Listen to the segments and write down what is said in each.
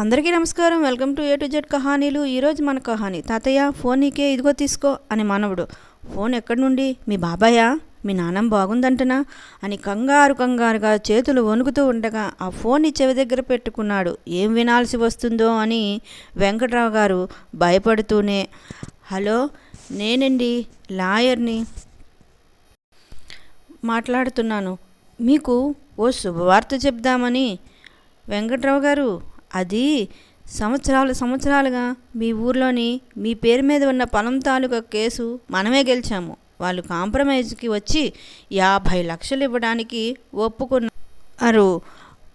అందరికీ నమస్కారం. Welcome to A to Z కహానీలు. ఈరోజు మన కహానీ. తాతయ్య ఫోన్ నీకే ఇదిగో తీసుకో అని మానవుడు. ఫోన్ ఎక్కడి నుండి? మీ బాబాయా? మీ నాన్నం బాగుందంటనా? అని కంగారు కంగారుగా చేతులు వణుకుతూ ఉండగా ఆ ఫోన్ని చెవి దగ్గర పెట్టుకున్నాడు. ఏం వినాల్సి వస్తుందో అని వెంకట్రావు గారు భయపడుతూనే హలో నేనండి లాయర్ని మాట్లాడుతున్నాను. మీకు ఓ శుభవార్త చెప్దామని. వెంకట్రావు గారు అది సంవత్సరాలు సంవత్సరాలుగా మీ ఊర్లోని మీ పేరు మీద ఉన్న పొలం తాలూకా కేసు మనమే గెలిచాము. వాళ్ళు కాంప్రమైజ్కి వచ్చి యాభై లక్షలు ఇవ్వడానికి ఒప్పుకున్నారు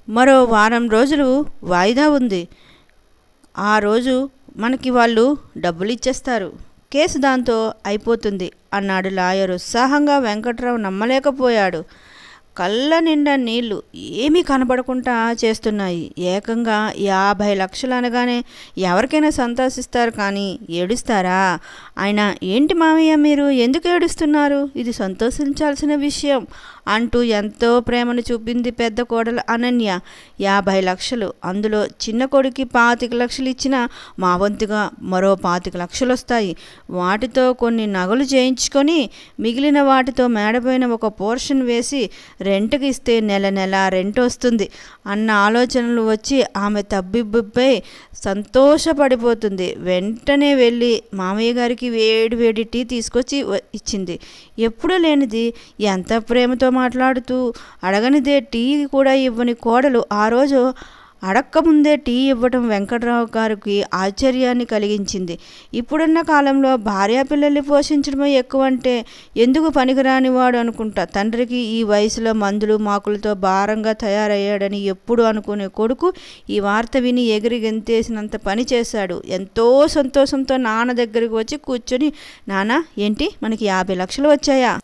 మరో వారం రోజులు వాయిదా ఉంది. ఆ రోజు మనకి వాళ్ళు డబ్బులు ఇచ్చేస్తారు. కేసు దాంతో అయిపోతుంది అన్నాడు లాయర్. ఉత్సాహంగా వెంకట్రావు నమ్మలేకపోయాడు. కళ్ళ నిండా నీళ్ళు ఏమీ కనబడకుండా చేస్తున్నాయి. ఏకంగా యాభై లక్షలు అనగానే ఎవరికైనా సంతోషిస్తారు కానీ ఏడుస్తారా? ఆయన ఏంటి మామయ్య మీరు ఎందుకు ఏడుస్తున్నారు? ఇది సంతోషించాల్సిన విషయం అంటూ ఎంతో ప్రేమను చూపింది పెద్ద కోడలు అనన్య. యాభై లక్షలు అందులో చిన్న కొడుకి పాతిక లక్షలు ఇచ్చిన మా వంతుగా మరో పాతిక లక్షలు వస్తాయి. వాటితో కొన్ని నగలు చేయించుకొని మిగిలిన వాటితో మేడపోయిన ఒక పోర్షన్ వేసి రెంట్కి ఇస్తే నెల నెల రెంట్ వస్తుంది. అన్న ఆలోచనలు వచ్చి ఆమె తబ్బిబ్బుపై సంతోషపడిపోతుంది. వెంటనే వెళ్ళి మామయ్య గారికి వేడి వేడి టీ తీసుకొచ్చి ఇచ్చింది. ఎప్పుడూ లేనిది ఎంత ప్రేమతో మాట్లాడుతూ అడగనిదే టీ కూడా ఇవ్వని కోడలు ఆ రోజు అడక్కముందే టీ ఇవ్వటం వెంకట్రావు గారికి ఆశ్చర్యాన్ని కలిగించింది. ఇప్పుడున్న కాలంలో భార్యా పిల్లల్ని పోషించడమే ఎక్కువ అంటే ఎందుకు పనికిరాని వాడు అనుకుంటా? తండ్రికి ఈ వయసులో మందులు మాకులతో భారంగా తయారయ్యాడని ఎప్పుడు అనుకునే కొడుకు ఈ వార్త విని ఎగిరి గెంతేసినంత పని చేశాడు. ఎంతో సంతోషంతో నాన్న దగ్గరికి వచ్చి కూర్చొని నాన్న ఏంటి? మనకి యాభై లక్షలు వచ్చాయా?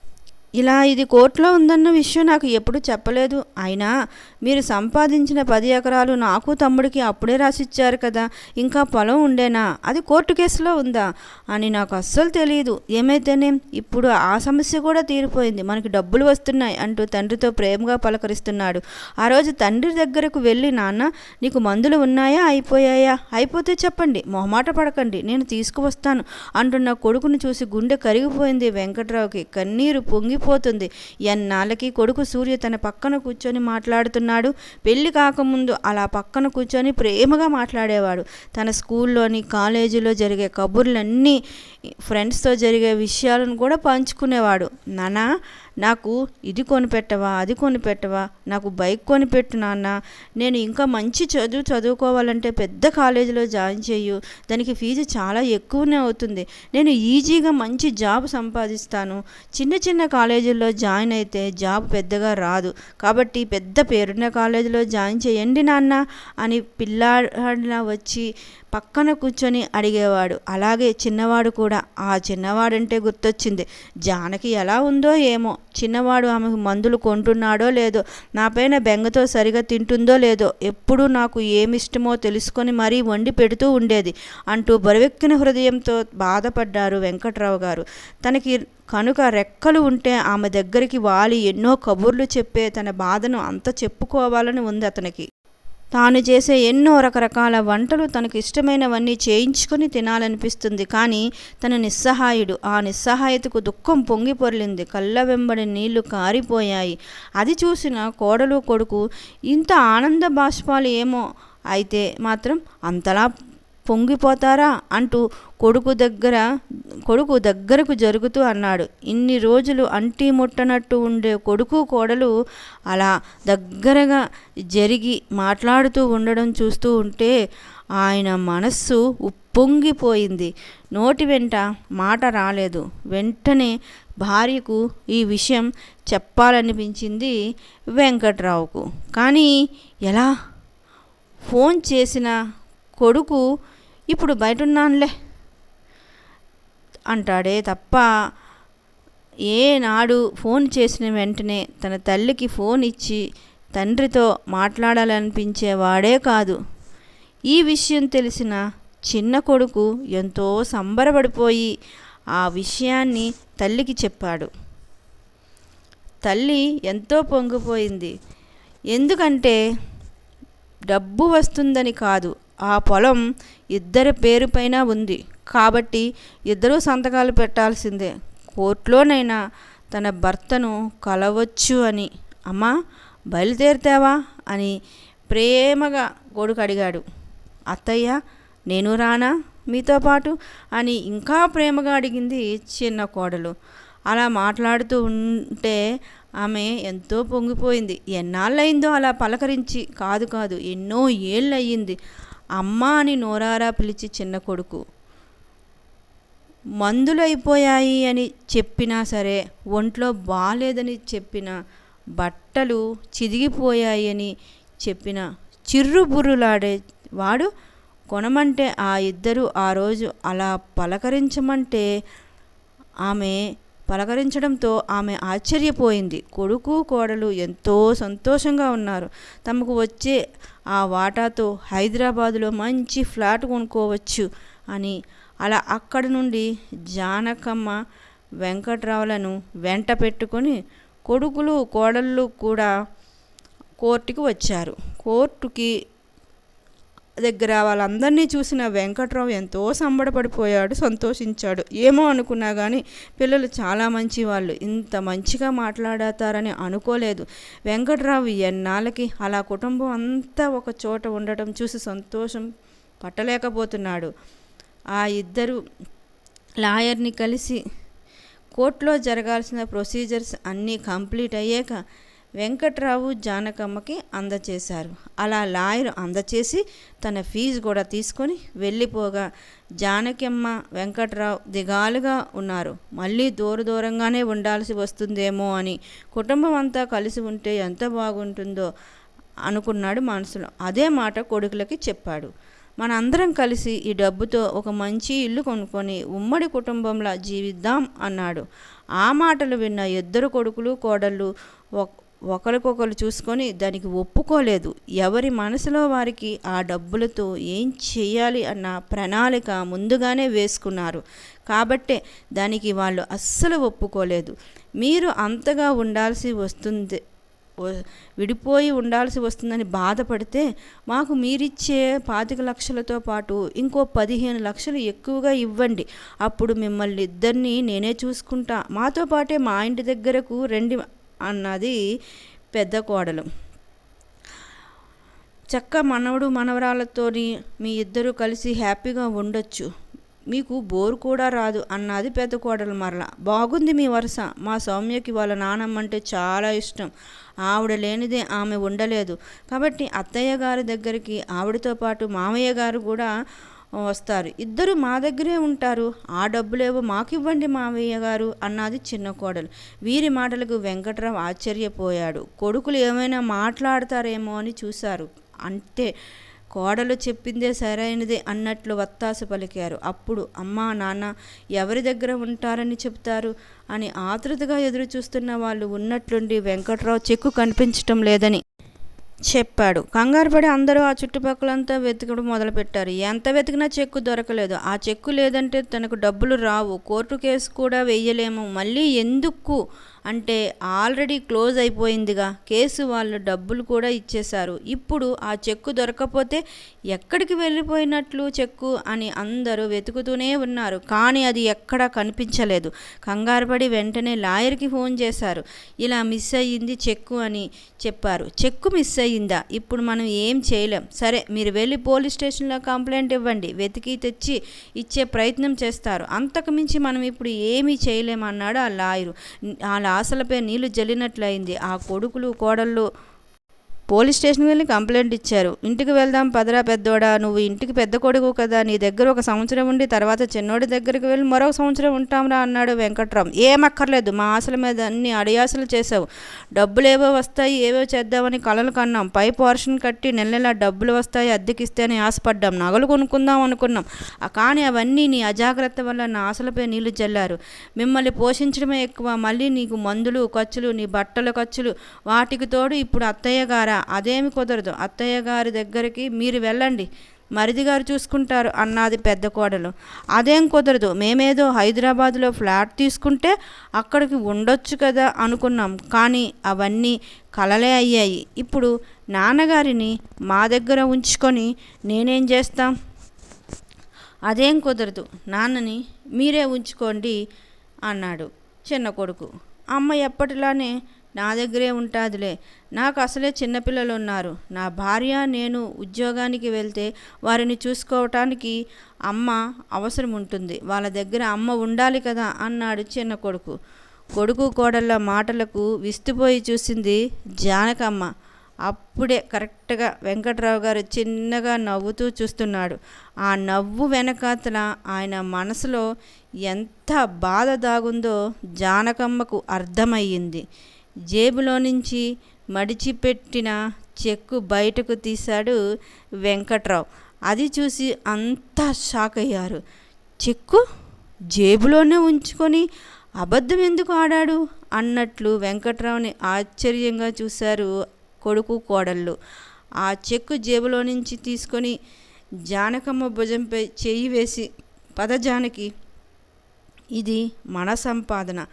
ఇలా ఇది కోర్టులో ఉందన్న విషయం నాకు ఎప్పుడు చెప్పలేదు. అయినా మీరు సంపాదించిన పది ఎకరాలు నాకు తమ్ముడికి అప్పుడే రాసిచ్చారు కదా ఇంకా పొలం ఉండేనా? అది కోర్టు కేసులో ఉందా? అని నాకు అస్సలు తెలియదు ఏమైతేనే ఇప్పుడు ఆ సమస్య కూడా తీరిపోయింది. మనకి డబ్బులు వస్తున్నాయి అంటూ తండ్రితో ప్రేమగా పలకరిస్తున్నాడు. ఆ రోజు తండ్రి దగ్గరకు వెళ్ళి నాన్న నీకు మందులు ఉన్నాయా? అయిపోయాయా? అయిపోతే చెప్పండి. మొహమాట పడకండి. నేను తీసుకువస్తాను. అంటున్న కొడుకును చూసి గుండె కరిగిపోయింది వెంకట్రావుకి. కన్నీరు పొంగిపోతుంది ఎన్నాళ్ళకి కొడుకు సూర్య తన పక్కన కూర్చొని మాట్లాడుతున్నాడు. పెళ్ళి కాకముందు అలా పక్కన కూర్చొని ప్రేమగా మాట్లాడేవాడు. తన స్కూల్లోని కాలేజీలో జరిగే కబుర్లన్నీ ఫ్రెండ్స్తో జరిగే విషయాలను కూడా పంచుకునేవాడు. నానా నాకు ఇది కొనిపెట్టవా అది కొనిపెట్టవా నాకు బైక్ కొనిపెట్టు నాన్న. నేను ఇంకా మంచి చదువు చదువుకోవాలంటే పెద్ద కాలేజీలో జాయిన్ చేయు దానికి ఫీజు చాలా ఎక్కువనే అవుతుంది. నేను ఈజీగా మంచి జాబ్ సంపాదిస్తాను. చిన్న చిన్న కాలేజీల్లో జాయిన్ అయితే జాబ్ పెద్దగా రాదు. కాబట్టి పెద్ద పేరున్న కాలేజీలో జాయిన్ చేయండి నాన్న అని పిల్లాడిన వచ్చి పక్కన కూర్చొని అడిగేవాడు. అలాగే చిన్నవాడు కూడా. ఆ చిన్నవాడంటే గుర్తొచ్చింది. జానకి ఎలా ఉందో ఏమో. చిన్నవాడు ఆమెకు మందులు కొంటున్నాడో లేదో నా పైన బెంగతో సరిగా తింటుందో లేదో ఎప్పుడూ నాకు ఏమిష్టమో తెలుసుకొని మరీ వండి పెడుతూ ఉండేది అంటూ బరువెక్కిన హృదయంతో బాధపడ్డారు వెంకట్రావు గారు. తనకి కనుక రెక్కలు ఉంటే ఆమె దగ్గరికి వాలి ఎన్నో కబుర్లు చెప్పే తన బాధను అంత చెప్పుకోవాలని ఉంది అతనికి. తాను చేసే ఎన్నో రకరకాల వంటలు తనకు ఇష్టమైనవన్నీ చేయించుకొని తినాలనిపిస్తుంది. కానీ తన నిస్సహాయుడు ఆ నిస్సహాయతకు దుఃఖం పొంగిపొరలింది కళ్ళ వెంబడి నీళ్ళు కారిపోయాయి. అది చూసిన కోడలు కొడుకు ఇంత ఆనంద బాష్పాలు ఏమో? అయితే మాత్రం అంతలా పొంగిపోతారా? అంటూ కొడుకు దగ్గర కొడుకు దగ్గరకు జరుగుతూ అన్నాడు. ఇన్ని రోజులు అంటి ముట్టనట్టు ఉండే కొడుకు కోడలు అలా దగ్గరగా జరిగి మాట్లాడుతూ ఉండడం చూస్తూ ఉంటే ఆయన మనస్సు ఉప్పొంగిపోయింది. నోటి వెంట మాట రాలేదు. వెంటనే భార్యకు ఈ విషయం చెప్పాలనిపించింది వెంకట్రావుకు. కానీ ఎలా? ఫోన్ చేసిన కొడుకు ఇప్పుడు బయటున్నానులే. అంటాడే తప్ప ఏనాడు ఫోన్ చేసిన వెంటనే తన తల్లికి ఫోన్ ఇచ్చి తండ్రితో మాట్లాడాలనిపించేవాడే కాదు. ఈ విషయం తెలిసిన చిన్న కొడుకు ఎంతో సంబరపడిపోయి ఆ విషయాన్ని తల్లికి చెప్పాడు. తల్లి ఎంతో పొంగిపోయింది. ఎందుకంటే డబ్బు వస్తుందని కాదు ఆ పొలం ఇద్దరి పేరు పైన ఉంది. కాబట్టి ఇద్దరూ సంతకాలు పెట్టాల్సిందే. కోర్టులోనైనా తన భర్తను కలవచ్చు అని. అమ్మా బయలుదేరుతావా? అని ప్రేమగా కొడుకు అడిగాడు. అత్తయ్య నేను రానా మీతో పాటు? అని ఇంకా ప్రేమగా అడిగింది చిన్న కోడలు. అలా మాట్లాడుతూ ఉంటే ఆమె ఎంతో పొంగిపోయింది. ఎన్నాళ్ళయిందో అలా పలకరించి కాదు కాదు ఎన్నో ఏళ్ళయ్యింది అమ్మ అని నోరారా పిలిచి చిన్న కొడుకు మందులు అయిపోయాయి అని చెప్పినా సరే ఒంట్లో బాగాలేదని చెప్పిన బట్టలు చిదిగిపోయాయి అని చెప్పిన చిర్రుబుర్రులాడే వాడు కొనమంటే ఆ ఇద్దరు ఆ రోజు అలా పలకరించమంటే ఆమె పలకరించడంతో ఆమె ఆశ్చర్యపోయింది. కొడుకు కోడలు ఎంతో సంతోషంగా ఉన్నారు. తమకు వచ్చే ఆ వాటాతో హైదరాబాదులో మంచి ఫ్లాట్ కొనుక్కోవచ్చు అని అలా అక్కడి నుండి జానకమ్మ వెంకట్రావులను వెంట పెట్టుకొని కొడుకులు కోడళ్ళు కూడా కోర్టుకి వచ్చారు. కోర్టుకి దగ్గర వాళ్ళందరినీ చూసిన వెంకట్రావు ఎంతో సంబడపడిపోయాడు సంతోషించాడు. ఏమో అనుకున్నా కానీ పిల్లలు చాలా మంచి వాళ్ళు ఇంత మంచిగా మాట్లాడతారని అనుకోలేదు. వెంకట్రావు ఎన్నాళ్ళకి అలా కుటుంబం అంతా ఒక చోట ఉండటం చూసి సంతోషం పట్టలేకపోతున్నాడు. ఆ ఇద్దరు లాయర్ని కలిసి కోర్టులో జరగాల్సిన ప్రొసీజర్స్ అన్నీ కంప్లీట్ అయ్యాక వెంకట్రావు జానకమ్మకి అందచేశారు. అలా లాయర్ అందచేసి తన ఫీజు కూడా తీసుకొని వెళ్ళిపోగా జానకమ్మ వెంకట్రావు దిగాలుగా ఉన్నారు. మళ్ళీ దూర దూరంగానే ఉండాల్సి వస్తుందేమో అని కుటుంబం అంతా కలిసి ఉంటే ఎంత బాగుంటుందో అనుకున్నాడు మనసులో. అదే మాట కొడుకులకి చెప్పాడు. మనందరం కలిసి ఈ డబ్బుతో ఒక మంచి ఇల్లు కొనుక్కొని ఉమ్మడి కుటుంబంలా జీవిద్దాం అన్నాడు. ఆ మాటలు విన్న ఇద్దరు కొడుకులు కోడళ్ళు ఒకరికొకరు చూసుకొని దానికి ఒప్పుకోలేదు. ఎవరి మనసులో వారికి ఆ డబ్బులతో ఏం చేయాలి అన్న ప్రణాళిక ముందుగానే వేసుకున్నారు. కాబట్టే దానికి వాళ్ళు అస్సలు ఒప్పుకోలేదు. మీరు అంతగా ఉండాల్సి వస్తుంది విడిపోయి ఉండాల్సి వస్తుందని బాధపడితే మాకు మీరిచ్చే పాతిక లక్షలతో పాటు ఇంకో పదిహేను లక్షలు ఎక్కువగా ఇవ్వండి. అప్పుడు మిమ్మల్ని ఇద్దరిని నేనే చూసుకుంటా. మాతో పాటే మా ఇంటి దగ్గరకు రెండు. అన్నది పెద్ద కోడలు. చక్క మనవడు మనవరాలతోని మీ ఇద్దరు కలిసి హ్యాపీగా ఉండొచ్చు. మీకు బోరు కూడా రాదు అన్నది పెద్ద కోడలు మరల. బాగుంది మీ వరుస. మా సౌమ్యకి వాళ్ళ నానమ్మ అంటే చాలా ఇష్టం. ఆవిడ లేనిదే ఆమె ఉండలేదు. కాబట్టి అత్తయ్య గారి దగ్గరికి ఆవిడతో పాటు మామయ్య గారు కూడా వస్తారు. ఇద్దరు మా దగ్గరే ఉంటారు. ఆ డబ్బులేవో మాకివ్వండి మావయ్య గారు అన్నది చిన్న కోడలు. వీరి మాటలకు వెంకట్రావు ఆశ్చర్యపోయాడు. కొడుకులు ఏమైనా మాట్లాడతారేమో అని చూశారు. అంటే కోడలు చెప్పిందే సరైనదే అన్నట్లు వత్తాస పలికారు. అప్పుడు అమ్మా నాన్న ఎవరి దగ్గర ఉంటారని చెప్తారు? అని ఆతృతగా ఎదురు చూస్తున్న వాళ్ళు ఉన్నట్లుండి వెంకట్రావు చెక్కు కనిపించటం లేదని చెప్పాడు. కంగారు పడి అందరూ ఆ చుట్టుపక్కలంతా వెతకడం మొదలుపెట్టారు. ఎంత వెతికినా చెక్కు దొరకలేదు. ఆ చెక్కు లేదంటే తనకు డబ్బులు రావు. కోర్టు కేసు కూడా వేయలేము. మళ్ళీ ఎందుకు? అంటే ఆల్రెడీ క్లోజ్ అయిపోయిందిగా. కేసు వాళ్ళు డబ్బులు కూడా ఇచ్చేశారు. ఇప్పుడు ఆ చెక్కు దొరకపోతే ఎక్కడికి వెళ్ళిపోయినట్లు చెక్కు అని అందరూ వెతుకుతూనే ఉన్నారు. కానీ అది ఎక్కడా కనిపించలేదు. కంగారుపడి వెంటనే లాయర్కి ఫోన్ చేశారు. ఇలా మిస్ అయ్యింది చెక్కు అని చెప్పారు. చెక్కు మిస్ అయ్యిందా? ఇప్పుడు మనం ఏం చేయలేం. సరే మీరు వెళ్ళి పోలీస్ స్టేషన్లో కంప్లైంట్ ఇవ్వండి. వెతికి తెచ్చి ఇచ్చే ప్రయత్నం చేస్తారు. అంతకుమించి మనం ఇప్పుడు ఏమీ చేయలేమన్నాడు ఆ లాయరు. ఆ ఆశలపై నీళ్ళు జల్లినట్లయింది. ఆ కొడుకులు కోడళ్ళు పోలీస్ స్టేషన్కి వెళ్ళి కంప్లైంట్ ఇచ్చారు. ఇంటికి వెళ్దాం పదరా పెద్దోడా నువ్వు ఇంటికి పెద్ద కొడుకు కదా నీ దగ్గర ఒక సంవత్సరం ఉండి తర్వాత చిన్నోడి దగ్గరికి వెళ్ళి మరొక సంవత్సరం ఉంటాంరా అన్నాడు వెంకట్రామ్ ఏమక్కర్లేదు మా ఆశల మీద అన్ని అడియాసలు చేసావు డబ్బులు ఏవో వస్తాయి ఏవో చేద్దామని కలలు కన్నాం. పై పోర్షన్ కట్టి నెల నెల డబ్బులు వస్తాయి అద్దెకిస్తే అని ఆశపడ్డాం. నగలు కొనుక్కుందాం అనుకున్నాం. కానీ అవన్నీ నీ అజాగ్రత్త వల్ల నా ఆశలపై నీళ్ళు జల్లారు మిమ్మల్ని పోషించడమే ఎక్కువ. మళ్ళీ నీకు మందులు ఖర్చులు నీ బట్టల ఖర్చులు వాటికి తోడు ఇప్పుడు అత్తయ్య గారా? అదేమి కుదరదు. అత్తయ్య గారి దగ్గరికి మీరు వెళ్ళండి. మరిది గారు చూసుకుంటారు అన్నది పెద్ద కోడలు. అదేం కుదరదు. మేమేదో హైదరాబాద్లో ఫ్లాట్ తీసుకుంటే అక్కడికి ఉండొచ్చు కదా అనుకున్నాం. కానీ అవన్నీ కలలే అయ్యాయి. ఇప్పుడు నాన్నగారిని మా దగ్గర ఉంచుకొని నేనేం చేస్తాం? అదేం కుదరదు. నాన్నని మీరే ఉంచుకోండి అన్నాడు చిన్న కొడుకు. అమ్మ ఎప్పటిలానే నా దగ్గరే ఉంటాదిలే. నాకు అసలే చిన్నపిల్లలు ఉన్నారు నా భార్య నేను ఉద్యోగానికి వెళ్తే వారిని చూసుకోవటానికి అమ్మ అవసరం ఉంటుంది వాళ్ళ దగ్గర అమ్మ ఉండాలి కదా అన్నాడు చిన్న కొడుకు. కొడుకు కోడళ్ళ మాటలకు విస్తుపోయి చూసింది జానకమ్మ. అప్పుడే కరెక్ట్గా వెంకట్రావు గారు చిన్నగా నవ్వుతూ చూస్తున్నాడు. ఆ నవ్వు వెనకాతల ఆయన మనసులో ఎంత బాధ దాగుందో జానకమ్మకు అర్థమయ్యింది. జేబులో నుంచి మడిచిపెట్టిన చెక్కు బయటకు తీశాడు వెంకట్రావు. అది చూసి అంతా షాక్ అయ్యారు. చెక్కు జేబులోనే ఉంచుకొని అబద్ధం ఎందుకు ఆడాడు? అన్నట్లు వెంకట్రావుని ఆశ్చర్యంగా చూశారు కొడుకు కోడళ్ళు. ఆ చెక్కు జేబులో నుంచి తీసుకొని జానకమ్మ భుజంపై చేయి వేసి పద జానకి ఇది మన సంపాదన.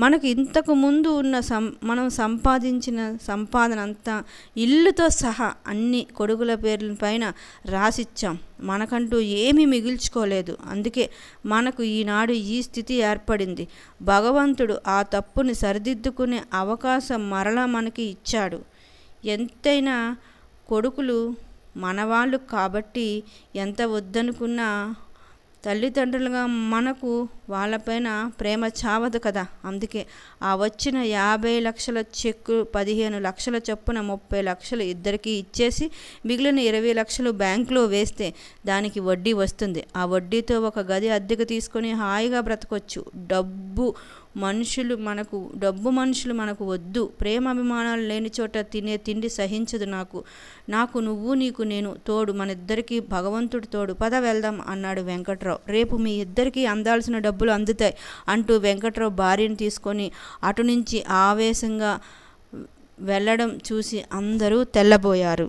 మనకు ఇంతకు ముందు ఉన్న సం మనం సంపాదించిన సంపాదన అంతా ఇల్లుతో సహా అన్ని కొడుకుల పేర్ల పైన రాసిచ్చాం. మనకంటూ ఏమీ మిగిల్చుకోలేదు. అందుకే మనకు ఈనాడు ఈ స్థితి ఏర్పడింది. భగవంతుడు ఆ తప్పుని సరిదిద్దుకునే అవకాశం మరలా మనకి ఇచ్చాడు. ఎంతైనా కొడుకులు మనవాళ్ళు కాబట్టి ఎంత వద్దనుకున్నా తల్లిదండ్రులుగా మనకు వాళ్ళపైన ప్రేమ చావదు కదా. అందుకే ఆ వచ్చిన యాభై లక్షల చెక్కు పదిహేను లక్షల చొప్పున ముప్పై లక్షలు ఇద్దరికి ఇచ్చేసి మిగిలిన ఇరవై లక్షలు బ్యాంకులో వేస్తే దానికి వడ్డీ వస్తుంది. ఆ వడ్డీతో ఒక గది అద్దెకు తీసుకొని హాయిగా బ్రతకొచ్చు. డబ్బు మనుషులు మనకు డబ్బు మనుషులు మనకు వద్దు. ప్రేమ అభిమానాలు లేని చోట తినే తిండి సహించదు నాకు. నాకు నువ్వు నీకు నేను తోడు. మన ఇద్దరికీ భగవంతుడు తోడు. పద వెళ్దాం అన్నాడు వెంకట్రావు. రేపు మీ ఇద్దరికీ అందాల్సిన డబ్బు డబ్బులు అందుతాయి అంటూ వెంకట్రావు భార్యను తీసుకొని అటు నుంచి ఆవేశంగా వెళ్ళడం చూసి అందరూ తెల్లబోయారు.